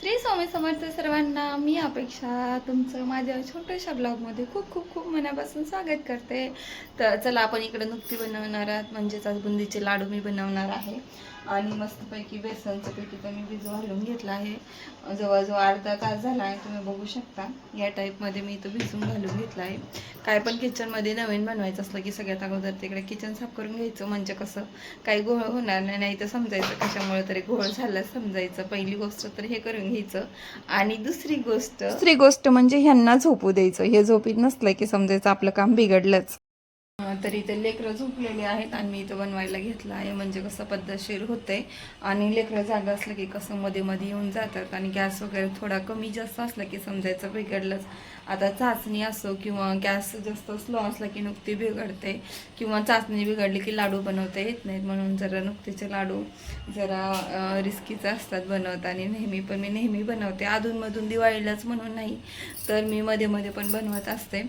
श्री स्वामी समर्थ सर्वांना मी अपेक्षा तुमचं माझ्या छोट्याशा ब्लॉगमध्ये खूप खूप खूप मनापासून स्वागत करते. तर चला आपण इकडे नुकती बनवणार आहात म्हणजेच आज बुंदीचे लाडू मी बनवणार आहे. आणि मस्तपैकी बेसनचं पिठी तर मी भिजू घालून घेतलं आहे. जवळजवळ अर्धा तास झाला आहे तुम्ही बघू शकता. या टाईपमध्ये मी इथं भिजून घालून घेतलं आहे. काय पण किचनमध्ये नवीन बनवायचं असलं की सगळ्यात अगोदर तिकडे किचन साफ करून घ्यायचं म्हणजे कसं काही घोळ होणार नाही. नाही तर समजायचं कशामुळे तरी घोळ झाला समजायचं. पहिली गोष्ट तर हे करून घ्यायचं. आणि दुसरी गोष्ट दुसरी गोष्ट म्हणजे ह्यांना झोपू द्यायचं. हे झोपीत नसलं की समजायचं आपलं काम बिघडलंच. तर इथे लेकरं झोपलेली आहेत आणि मी इथं बनवायला घेतलं आहे. म्हणजे कसं पद्धतशीर होते आणि लेकरं जागा असलं की कसं मध्ये मध्ये येऊन जातात आणि गॅस वगैरे थोडा कमी जास्त असला की समजायचं बिघडलंच. आता चाचणी असो किंवा गॅस जास्त स्लो असला की नुकती बिघडते किंवा चाचणी बिघडली की लाडू बनवता येत नाहीत. म्हणून जरा नुकतीचे लाडू जरा रिस्कीचं असतात बनवताना नेहमी पण मी नेहमी बनवते. अधूनमधून दिवाळीलाच म्हणून नाही तर मी मध्ये मध्ये पण बनवत असते.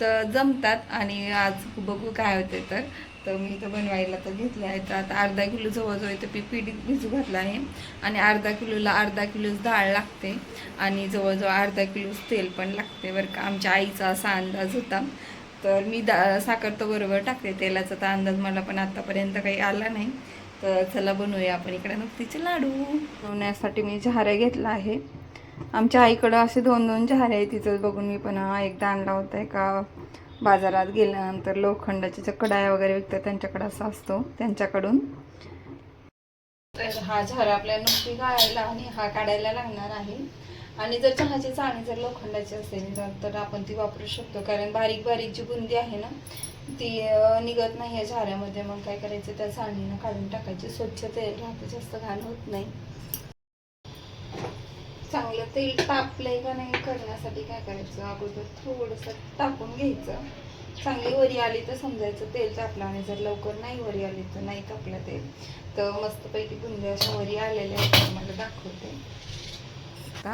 तर जमतात आणि आज बघू काय होते तर. तर मी इथं बनवायला तर घेतलं आहे तर आता अर्धा किलो जवळजवळ इथं पी पीठ भिजू घातलं आहे. आणि अर्धा किलोला अर्धा किलोच डाळ लागते. आणि जवळजवळ अर्धा किलोच तेल पण लागते बरं का. आमच्या आईचा असा अंदाज होता. तर मी दा साखर तर बरोबर टाकते. तेलाचा तर अंदाज मला पण आत्तापर्यंत काही आला नाही. तर चला बनवूया आपण इकडे नुकतीचे लाडू. बनवण्यासाठी मी झाऱ्या घेतला आहे. आमच्या आईकडं असे दोन दोन झारे आहेत. तिथं बघून मी पण एकदा आणला होता एका बाजारात गेल्यानंतर लोखंडाच्या ज्या कडाया वगैरे विकतात त्यांच्याकडे असा असतो. त्यांच्याकडून. तर हा झारा आपल्याला नुकती गाळायला आणि हा काढायला लागणार आहे. आणि जर चहाची चाळणी जर लोखंडाची असेल तर आपण ती वापरू शकतो. कारण बारीक बारीक जी बुंदी आहे ना ती निघत नाही या झाऱ्यामध्ये मग काय करायचं? त्या चाळणीनं काढून टाकायची. स्वच्छ तेल राहते. जास्त घाण होत नाही. चांगलं तेल तापलंय का नाही करण्यासाठी काय करायचं? अगोदर थोडंसं तापून घ्यायचं. चांगली वरी आली तर समजायचं तेल तापलं आणि जर लवकर नाही वरी आली तर नाही तापलं तेल. तर मस्तपैकी बुंदे अशा वरी आलेल्या आहेत मला दाखवते. का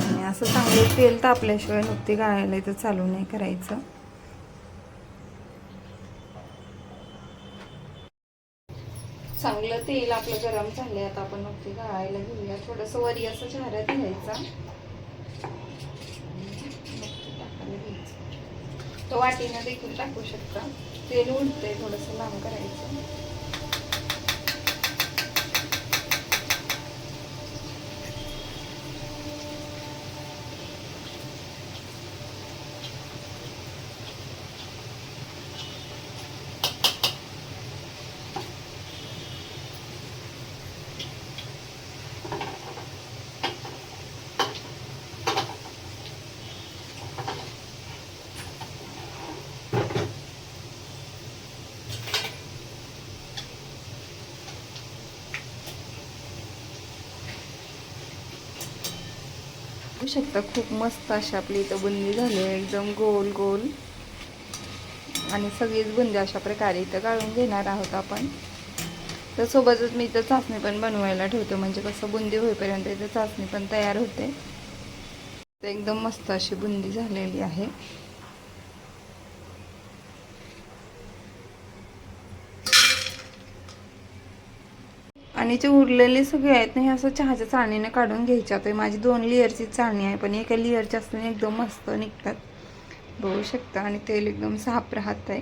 आणि असं चांगलं तेल तापल्याशिवाय नुकती गाळायला तर चालू नाही करायचं. चांगलं तेल आपलं गरम झालंय आता आपण नुकती गाळायला घेऊया. थोडंसं वरी असं चहाऱ्यात घ्यायचा. टाकायला घ्यायचं. तो वाटीनं देखील टाकू शकता. तेल उडतंय थोडंसं लांब करायचं. शकता. खूप मस्त अशी आपली इथं बुंदी झाली आहे एकदम गोल गोल. आणि सगळीच बुंदी अशा प्रकारे इथं गाळून घेणार आहोत आपण. तर सोबतच मी इथं चाचणी पण बनवायला ठेवतो. म्हणजे कसं बुंदी होईपर्यंत इथं चाचणी पण तयार होते. एकदम मस्त अशी बुंदी झालेली आहे. आणि जे उरलेले सगळे आहेत ना हे असं चहाच्या चाळणीनं काढून घ्यायच्या तर माझी दोन लेअरची चाळणी आहे पण एका लेअरच्या असताना एकदम मस्त निघतात. बघू शकता आणि तेल एकदम साफ राहत आहे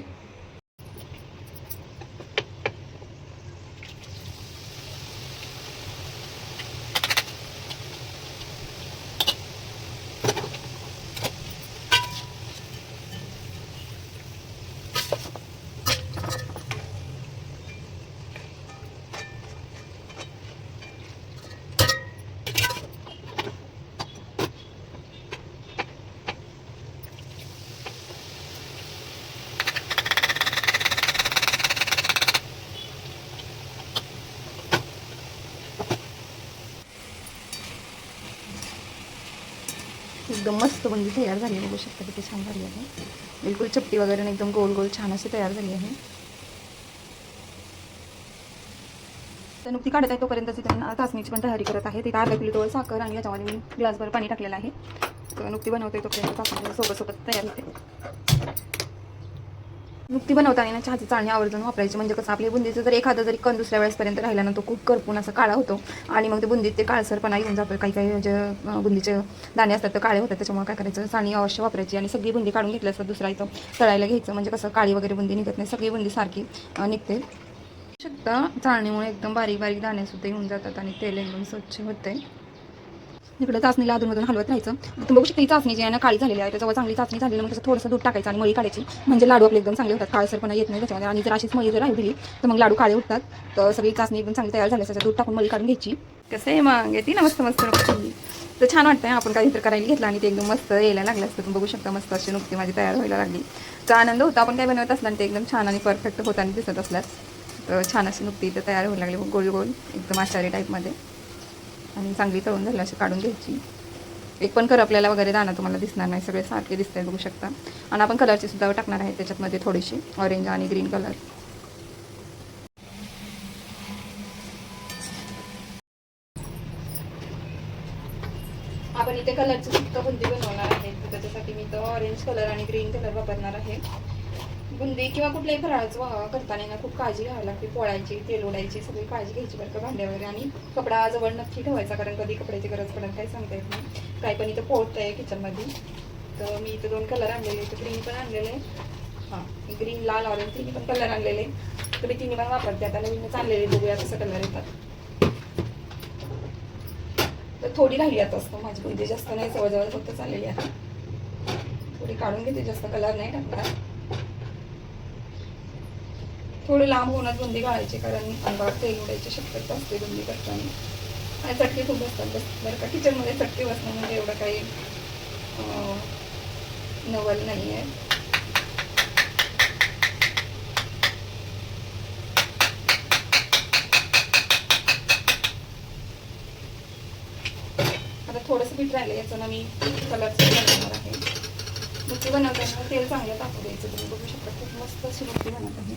एकदम मस्त म्हणजे तयार झाली आहे. बघू शकता किती छान झाली आहे. बिलकुल चपटी वगैरे एकदम गोल गोल छान अशी तयार झाली आहे. तर नुकती काढत आहे तोपर्यंत त्यांना चाचणीची पण तयारी करत आहे. तिथे अर्धा किलो जवळ साखर आणि याच्यामध्ये मी ग्लासभर पाणी टाकलेलं आहे. तर नुकती बनवते तोपर्यंत चाचणी सोबत सोबत तयार होते. नुकती बनवताना ना चहाची चाळणी आवर्जून वापरायची. म्हणजे कसं आपल्या बुंदीचं जर एखादा जरी कण दुसऱ्या वेळेसपर्यंत राहिला ना तो खूप करपून असा काळा होतो. आणि मग ते बुंदीत ते काळसरपणा येऊन जातो. काही काही जे बुंदीचे दाणे असतात ते काळे होतात. त्याच्यामुळे काय करायचं चाळणी अवश्य वापरायची. आणि सगळी बुंदी काढून घेतली असतात दुसरा इथं तळायला घ्यायचं. म्हणजे कसं काळी वगैरे बुंदी निघत नाही. सगळी बुंदी सारखी निघते. शकता चाळणीमुळे एकदम बारीक बारीक दाणे सुद्धा येऊन जातात आणि तेल एकदम स्वच्छ होते इकडे चाचणीला अधूनमधून हलवत राहायचं. तुम्ही बघू शकता ही चाचणी जी आहे ना काळी झालेली आहे. त्याच्यावर चांगली चाचणी झालेली मग म्हणजे त्याचं थोडंसं दूध टाकायचं आणि मळी काढायची. म्हणजे लाडू आपले एकदम चांगले होतात काळसरपणा येत नाही त्याच्यामध्ये. आणि जर अशीच मळी जर राहिली तर मग लाडू काळे उठतात. तर सगळी चाचणी एकदम चांगली तयार झाली त्याचं दूध टाकून मळी काढून घ्यायची. कसं आहे मग? येते ना मस्त मस्त नुकती. तर छान वाटतंय. आपण काहीतरी करायला घेतलं आणि ते एकदम मस्त यायला लागलं असतं. तुम्ही बघू शकता मस्त अशी नुकती माझी तयार व्हायला लागली. तर आनंद होता. आपण काय बनवत असला आणि ते एकदम छान आणि परफेक्ट होताना दिसत असल्यास तर छान अशी नुकती इथं तयार व्हायला लागली. गोल गोल एकदम आचारी टाईपमध्ये आणि चांगली तळून झाली अशी काढून घ्यायची. एक पण करपल्याला वगैरे दाणा तुम्हाला दिसणार नाही सगळे सारखे दिसतात बघू शकता. आणि आपण कलरची सुद्धा टाकणार आहे त्याच्यातमध्ये थोडीशी ऑरेंज आणि ग्रीन कलर आपण इथे कलरची सुद्धा बुंदी बनवणार आहे. तर त्याच्यासाठी मी तर ऑरेंज कलर आणि ग्रीन कलर वापरणार आहे. बुंदी किंवा कुठल्याही फराळाचं वा- करताना ना खूप काळजी घ्यावी लागते. पोळायची तेल ओढायची सगळी काळजी घ्यायची बरं का भांड्या वगैरे आणि कपडा जवळ नक्की ठेवायचा कारण कधी कपड्याची गरज पडत काही सांगता येत नाही. काही पण इथं पोळत आहे किचनमध्ये. तर मी इथं दोन कलर आणलेले इथं ग्रीन पण आणलेले हां ग्रीन लाल ऑरेंज तिन्ही पण कलर आणलेले तर मी तिन्ही पण वापरते. आता नवीनच आणलेले बघूया कसं कलर येतात. तर थोडी राहिली आता असतं माझी बुंदी जास्त नाही जवळजवळ फक्त चाललेली आहे. थोडी काढून घेते. जास्त कलर नाही टाकणार. थोडे लांब होणार बुंदी घालायची कारण अंगावर तेल उडायची शक्यता असते बुंदी करताना. आणि चटके खूप असतात बस बरं का. किचनमध्ये चटके बसणं म्हणजे एवढं काही नवल नाही आहे. आता थोडंसं पीठ राहिलं याचं ना मी कलरचं बनवणार आहे. मुक्ती बनवताना तेल चांगलं तापू द्यायचं. तुम्ही बघू शकता खूप मस्त अशी मुक्ती बनवत आहे.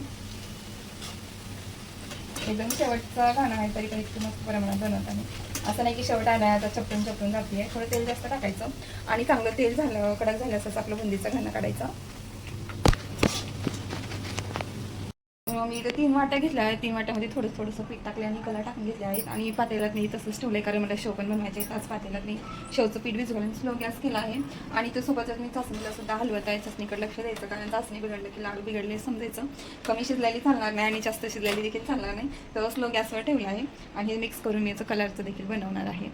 एकदम शेवटचा गाणं आहे तरी पण इतकं मस्त प्रमाणात बनवत आहे. असं नाही की शेवट आला आता चपटून चपटून जाते थोडं तेल जास्त टाकायचं. आणि चांगलं तेल झालं कडक झालं असं आपलं बुंदीचं घाणं काढायचं. मी इथं तीन वाट्या घेतल्या आहेत. तीन वाट्यामध्ये थोडं थोडंसं पीठ टाकले आणि कलर टाकून घेतले आहेत. आणि पातेलात नाही तसंच ठेवलं आहे कारण मला शेव पण बनवायचे आहेत. आज पातेलात नाही. शेवचं पीठ भिजवलं स्लो गॅस केला आहे. आणि तो सोबतच मी चाचणीला सुद्धा हलवत आहे. चाचणीकडे लक्ष द्यायचं कारण चाचणी बिघडलं की लाडू बिघडले समजायचं. कमी शिजलेली चालणार नाही आणि जास्त शिजलेली देखील चालणार नाही. तर स्लो गॅसवर ठेवला आहे. आणि हे मिक्स करून मी याचं कलरचं देखील बनवणार आहे.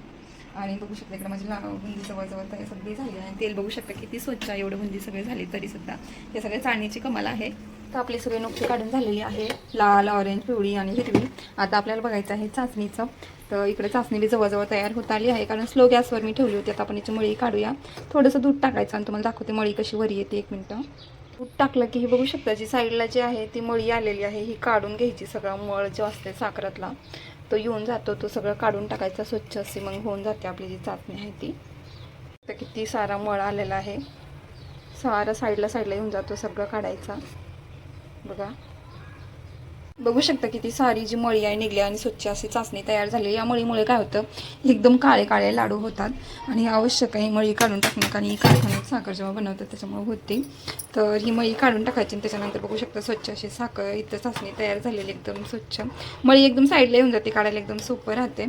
आणि बघू शकता इकडे माझी ला बुंदी जवळजवळ तयार सगळी झाली आहे. तेल बघू शकता किती स्वच्छ आहे. एवढं बुंदी सगळी झाली तरी सुद्धा. हे सगळे चाळणीची कमाल आहे. तर आपली सगळी नुकती काढून झालेली आहे. लाल ऑरेंज पिवळी आणि हिरवी. आता आपल्याला बघायचं आहे चाचणीचं. तर इकडे चाचणी बी जवळजवळ तयार होत आली आहे. कारण स्लो गॅसवर मी ठेवली होती. आता आपण याची मळी काढूया. थोडंसं दूध टाकायचं आणि तुम्हाला दाखवते मळी कशी वरी येते. एक मिनटं. दूध टाकलं की हे बघू शकता जी साईडला जी आहे ती मळी आलेली आहे. ही काढून घ्यायची सगळा. मळ जो असते साखरातला तो येऊन जातो. तो सगळं काढून टाकायचा स्वच्छ असे. मग होऊन जाते आपली जी चाचणी आहे ती. तर किती सारा मळ आलेला आहे. सारा साईडला साईडला येऊन जातो सगळं काढायचा. बघा. बघू शकता किती सारी जी मळी आहे निघली आणि स्वच्छ अशी चाचणी तयार झाली या मळीमुळे काय होतं एकदम काळे काळे लाडू होतात आणि आवश्यक आहे मळी काढून टाकणं. कारण ही कारखान्यात साखर जेव्हा बनवतात त्याच्यामुळे होते. तर ही मळी काढून टाकायची आणि त्याच्यानंतर बघू शकता स्वच्छ अशी साखर इथं चाचणी तयार झालेली एकदम स्वच्छ. मळी एकदम साईडला येऊन जाते काढायला एकदम सोपं राहते.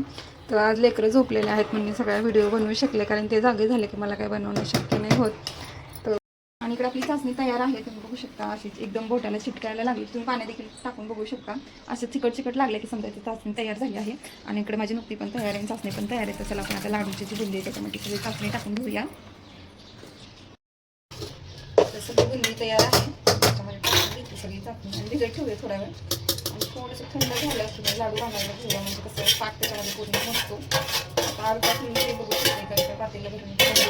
तर आज लेकरं झोपलेले आहेत म्हणून सगळ्या व्हिडिओ बनवू शकले कारण ते जागे झाले की मला काय बनवणं शक्य नाही होत. आणि इकडे आपली चाचणी तयार आहे तुम्ही बघू शकता अशीच एकदम बोटाला चिटकायला लागली. तुम्ही पाण्यात देखील टाकून बघू शकता. असं चिकट चिकट लागले की समजा ती चाचणी तयार झाली आहे. आणि इकडे माझी नुकती पण तयार आहे चाचणी पण तयार आहे. तर चला आपण आता लाडूची जी बुंदी आहे त्याच्यामध्ये चाचणी टाकून घेऊया. तर सगळी बुंदी तयार आहे. त्याच्यामध्ये टाकून सगळी चाचणी. आणि भिजत ठेवूया थोडा वेळ. आणि थोडंसं थंड झालं की लाडू बांधायला ठेवूया. म्हणजे कसं पाक त्याच्यामध्ये पूर्ण नसतो. आता अर्धा बघू शकते पातेला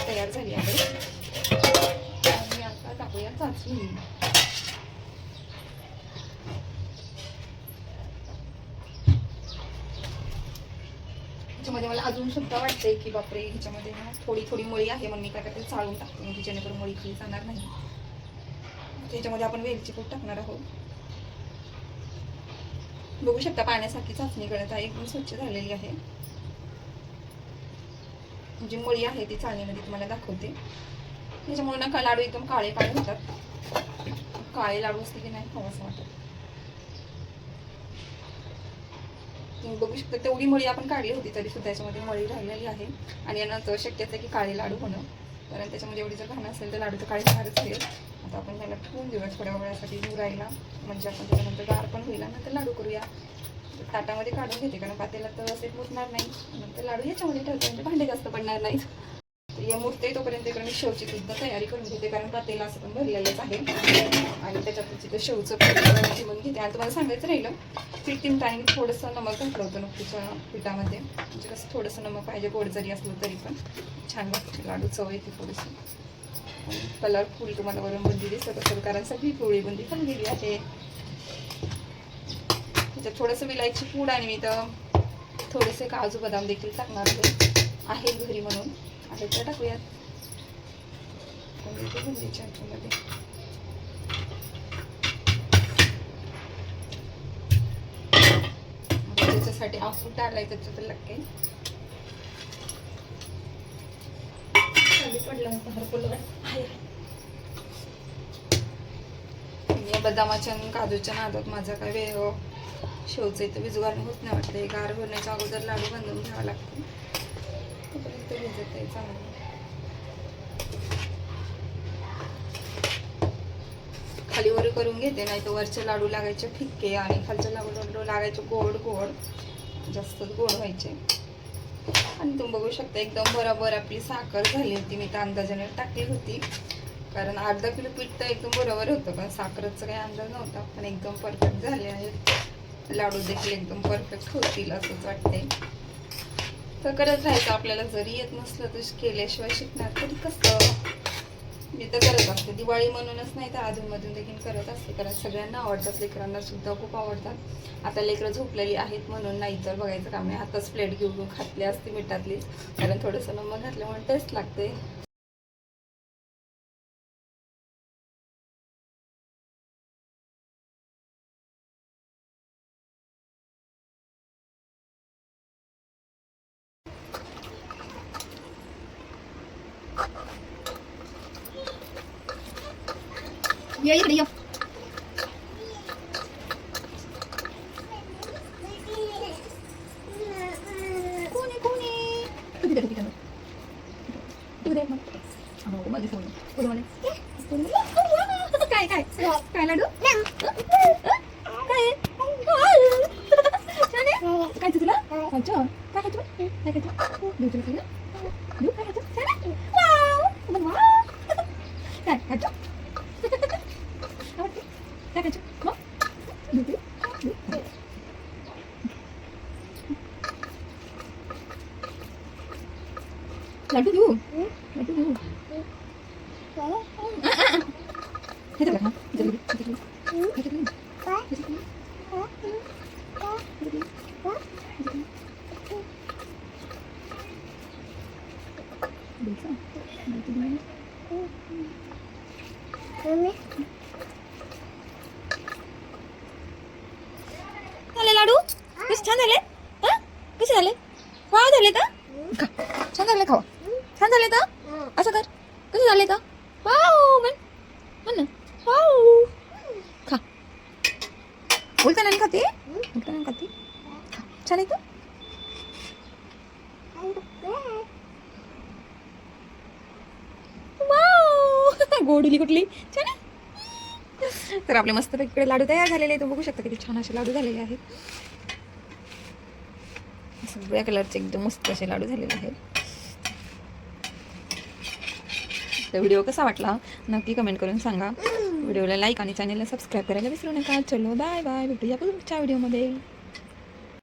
तयार झाली आहे. ह्याच्यामध्ये मला अजून सुद्धा वाटतंय की बापरे ह्याच्यामध्ये ना थोडी थोडी मळी आहे. म्हणून मी काय करते चाळून टाकते. म्हणजे जेणेकरून मळी खाली जाणार नाही. त्याच्यामध्ये आपण वेलची पूड टाकणार आहोत. बघू शकता पाण्यासारखी चाचणी गळत आहे एकदम स्वच्छ झालेली आहे. जी मळी आहे ती चाळणीमध्ये तुम्हाला दाखवते. त्याच्यामुळे ना लाडू एकदम काळे काळे होतात. काळे लाडू असते की नाही खावं असं वाटत. तुम्ही बघू शकता तेवढी मळी आपण काढली होती तरी सुद्धा याच्यामध्ये मळी राहिलेली आहे. आणि यानंतर शक्यच आहे की काळे लाडू होणं. कारण त्याच्यामध्ये एवढी जर घाण असेल तर लाडू तर काळे होणारच आहे आता आपण त्याला ठेवून देऊया थोड्या वेळासाठी राहिला म्हणजे आपण त्याच्यानंतर गार पण होईल नंतर लाडू करूया. ताटामध्ये काढून घेते कारण पातेला तर असे मुरणार नाही. नंतर लाडू ह्याच्यामध्ये ठेवते म्हणजे भांडे जास्त पडणार नाहीत. हे मुरते तोपर्यंत इकडे मी शेवची सुद्धा तयारी करून घेते कारण पातेला असं पण भरलेलंच आहे. आणि त्याच्यात तिथं शेवचं पीठ चिमून घेते. आणि तुम्हाला सांगायचं राहिलं पीठ तीन मी थोडंसं नमक घातलं होतं नुकतीच्या पिठामध्ये. म्हणजे कसं थोडंसं नमक पाहिजे गोड जरी असलं तरी पण. छान लागते लाडू चव येते थोडीशी. कलरफुल तुम्हाला वरून बुंदी दिसत असेल कारण सगळी पिवळी बुंदी गेली आहे. त्याच्यात थोडंसं विलायची पूड आणि मी तर थोडेसे काजू बदाम देखील टाकणार आहे घरी म्हणून. आहे तर टाकूयात. बुंदीच्या ह्याच्यामध्ये त्याच्यासाठी आफूट टाळलाय त्याच्यात लागते खाली पडलं आहे या बदामाच्या आणि काजूच्या नादात माझा काय वेळ शेवचं इथं भिजू घालणं होत नाही वाटतं. गार होण्याच्या अगोदर लाडू बांधून घ्यावा लागतो. तोपर्यंत भिजत आहे चांगलं खाली वर करून घेते नाही तर वरचे लाडू लागायचे फिक्के आणि खालचे लाडू लाडू लागायचे गोड गोड जास्तच गोड व्हायचे. आणि तुम्ही बघू शकता एकदम बरोबर आपली साखर झाली होती. मी तर अंदाजाने टाकली होती. कारण अर्धा किलो पीठ तर एकदम बरोबर होतं पण साखरेचा काही अंदाज नव्हता. पण एकदम परफेक्ट झाले आहेत लाडू देखील एकदम परफेक्ट होतील असंच वाटते तर करत राहायचं आपल्याला? जरी येत नसलं तर केल्याशिवाय शिकणार तरी कसं? मी तर करत असते. दिवाळी म्हणूनच नाही तर अधूनमधून देखील करत असते. कारण सगळ्यांना आवडतात लेकरांना सुद्धा खूप आवडतात. आता लेकरं झोपलेली आहेत म्हणून नाही तर बघायचं काम नाही. आताच प्लेट घेऊन खातली असते मिठातली. कारण थोडंसं नमक घातल्यामुळे टेस्ट लागते या इकडे या कोणी कोणी किती द्या किती तू दे मग हो माझे फोन फोन मला काय काय काय लाडू काय आहे? छान आहे? काय तुला अच्छा काय खायचं काय खायचं देऊ तुला खायला देऊ काय खायचं छान आहे? वाव वाव काय खायचं आवडते काय खायचं मग देऊ तुला देऊ लड्डू देऊ लड्डू देऊ हे तर बघा हे तर बघा, हे तर बघा, हे तर बघा, हे तर बघा. द्यायचं? द्यायचं तुम्हाला? झाले लाडू? कसे छान झाले? कसे झाले? वा झाले का? खा. छान झाले खावा. छान झाले का? असं कर. कसे झाले का? वाव म्हण. म्हण ना. वाव. खा. उलटाने खाते? उलटाने खाते? खा. छान आहे का वाव गोडीली कुठली? छान तर आपले मस्त इकडे लाडू तयार झालेले आहेत. बघू शकता किती छान असे लाडू झालेले आहेत. सगळ्या कलरचे एकदम मस्त असे लाडू झालेले आहेत. तर व्हिडिओ कसा वाटला? नक्की कमेंट करून सांगा. व्हिडिओला लाईक आणि चॅनलला सबस्क्राईब करायला विसरू नका. चलो बाय बाय भेटूया पुढच्या व्हिडिओमध्ये.